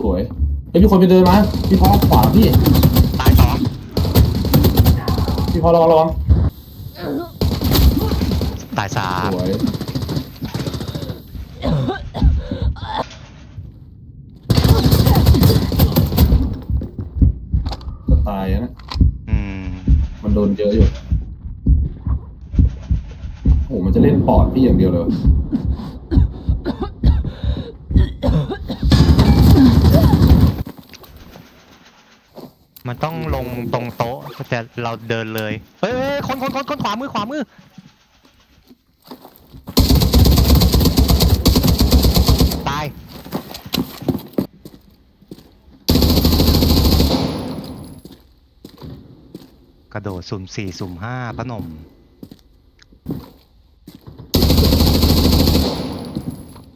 สวยเฮ้ยมีคนไปเดินมาพี่พอขวาพี่ตายสองพี่พอระวังระวังตายสามสวยจะตายอะนะอืมมันโดนเยอะอยู่โอ้โหมันจะเล่นปอดพี่อย่างเดียวเลยวะ มันต้องลงตรงโต๊ะแต่เราเดินเลย เฮ้ยคนคนคนคนขวามือขวามือ ตาย กระโดดสุ่มสี่สุ่มห้าพนม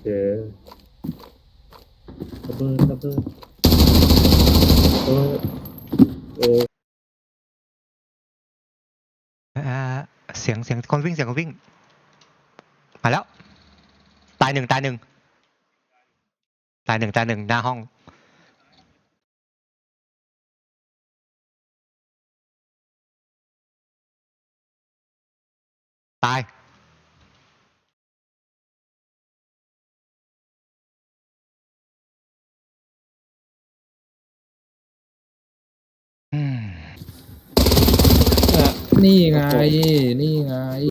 เจอระเบิดระเบิดเออโอ้ อ่าเสียงเสียงคนวิ่งเสียงคนวิ่ง มาแล้ว ตายหนึ่งตายหนึ่งตายหนึ่งตายหนึ่งหน้าห้อง ตาย นี่ไง นี่ไง